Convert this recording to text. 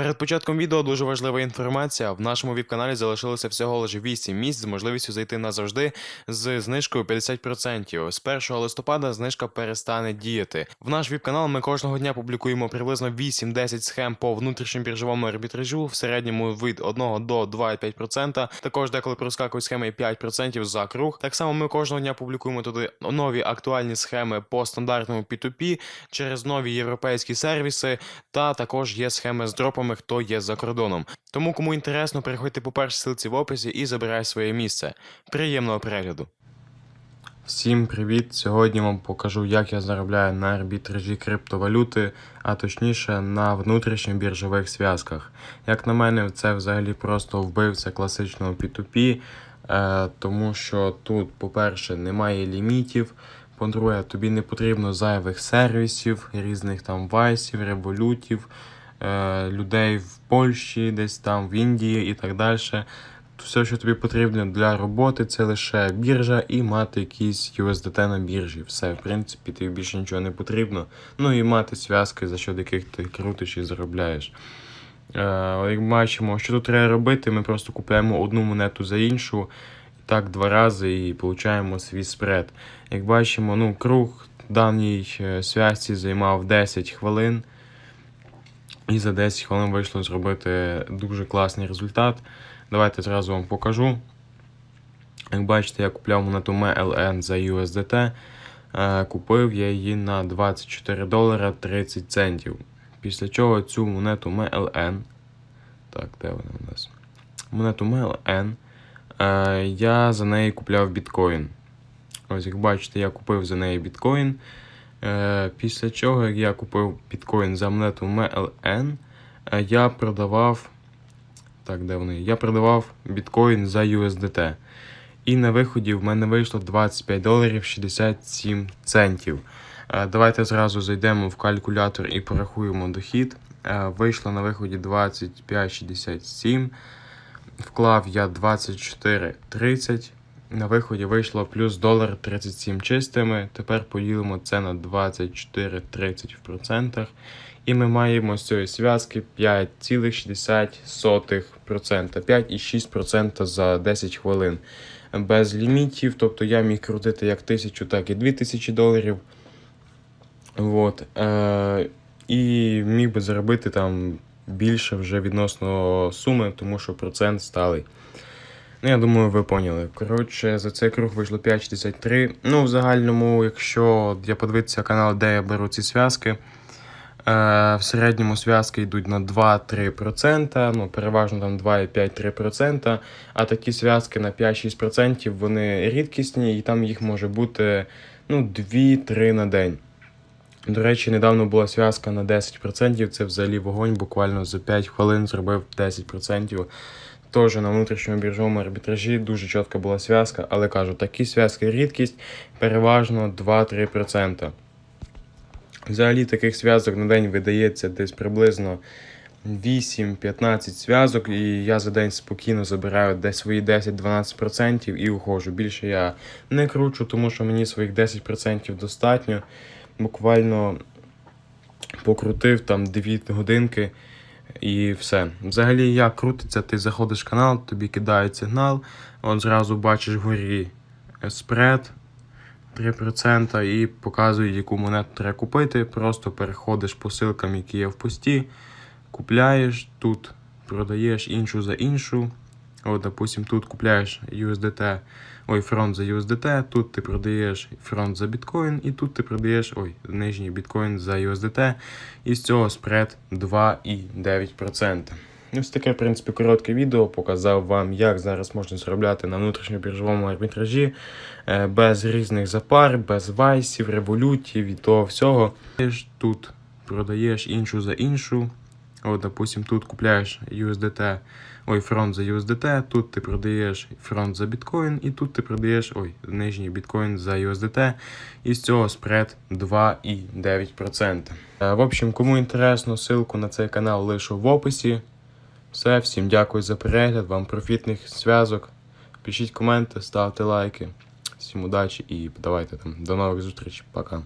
Перед початком відео дуже важлива інформація. В нашому віп-каналі залишилося всього лише 8 місць з можливістю зайти назавжди з знижкою 50%. З 1 листопада знижка перестане діяти. В наш віп-канал ми кожного дня публікуємо приблизно 8-10 схем по внутрішньому біржовому арбітражу, в середньому від 1 до 2,5%. Також деколи проскакують схеми 5% за круг. Так само ми кожного дня публікуємо туди нові актуальні схеми по стандартному P2P через нові європейські сервіси. Та також є схеми з дропами, хто є за кордоном. Тому кому інтересно, переходьте по першій ссылці в описі і забирай своє місце. Приємного перегляду. Всім привіт! Сьогодні вам покажу, як я заробляю на арбітражі криптовалюти, а точніше на внутрішньобіржових зв'язках. Як на мене, це взагалі просто вбивця класичного P2P, е, тому що тут, по-перше, немає лімітів. По-друге, тобі не потрібно зайвих сервісів, різних там вайсів, револютів, людей в Польщі, десь там в Індії і так далі. Все, що тобі потрібно для роботи, це лише біржа і мати якісь USDT на біржі. Все, в принципі, тобі більше нічого не потрібно. Ну і мати зв'язки, за що яких ти крутиш і заробляєш. Е, як бачимо, що тут треба робити, ми просто купуємо одну монету за іншу, так два рази і отримуємо свій спред. Як бачимо, ну, круг даній е, зв'язці займав 10 хвилин. І за 10 хвилин вийшло зробити дуже класний результат. Давайте зразу вам покажу. Як бачите, я купляв монету MLN за USDT. Е, Купив я її на 24 долара 30 центів. Після чого цю монету MLN. Так, де вона у нас? Монету MLN. е, Я за неї купляв біткоін. Ось, як бачите, я купив за неї біткоін. Е, Після чого, як я купив біткоін за монету MLN, е, я продавав. Так, де вони? Я продавав біткоін за USDT. І на виході в мене вийшло 25 доларів 67 центів. Е, Давайте зразу зайдемо в калькулятор і порахуємо дохід. Вийшло на виході 25,67. Вклав я 24,30. На виході вийшло плюс долар 37 чистими. Тепер поділимо це на 24,30 в процентах. І ми маємо з цієї зв'язки 5,60%. 5,6% за 10 хвилин. Без лімітів, тобто я міг крутити як 1000, так і 2000 доларів. От. Е, і міг би заробити там більше вже відносно суми, тому що процент сталий. Ну, я думаю, ви поняли. Коротше, за цей круг вийшло 5,63. Ну, в загальному, якщо я подивитися канал, де я беру ці зв'язки, е, в середньому зв'язки йдуть на 2-3%, ну, переважно там 2,5-3%, а такі зв'язки на 5-6% вони рідкісні, і там їх може бути ну, 2-3 на день. До речі, недавно була зв'язка на 10%, це взагалі вогонь, буквально за 5 хвилин зробив 10%. Теж на внутрішньому біржовому арбітражі дуже чітка була зв'язка, але кажу, такі зв'язки рідкість переважно 2-3%. Взагалі таких зв'язок на день видається десь приблизно 8-15 зв'язок, і я за день спокійно забираю десь свої 10-12% і уходжу. Більше я не кручу, тому що мені своїх 10% достатньо. Буквально покрутив там 2 годинки. І все. Взагалі, як крутиться, ти заходиш в канал, тобі кидають сигнал, от зразу бачиш вгорі спред 3% і показують, яку монету треба купити. Просто переходиш по ссылкам, які є в пості, купляєш, тут продаєш іншу за іншу. От, допустим, тут купляєш USDT, ой, фронт за USDT, тут ти продаєш фронт за біткоін, і тут ти продаєш ой, нижній біткоін за USDT. І з цього спред 2,9%. Ось таке, в принципі, коротке відео показав вам, як зараз можна заробляти на внутрішньобіржовому арбітражі е, без різних запар, без вайсів, револютів і того всього. Тут продаєш іншу за іншу. От, допустим, тут купляєш USDT, ой, фронт за USDT, тут ти продаєш фронт за біткоін, і тут ти продаєш ой, нижній біткоін за USDT, і з цього спред 2,9%. Е, В общем, кому інтересно, ссылку на цей канал лишу в описі. Все, всім дякую за перегляд, вам профітних зв'язок. Пишіть коменти, ставте лайки. Всім удачі і давайте там. До нових зустрічей. Пока.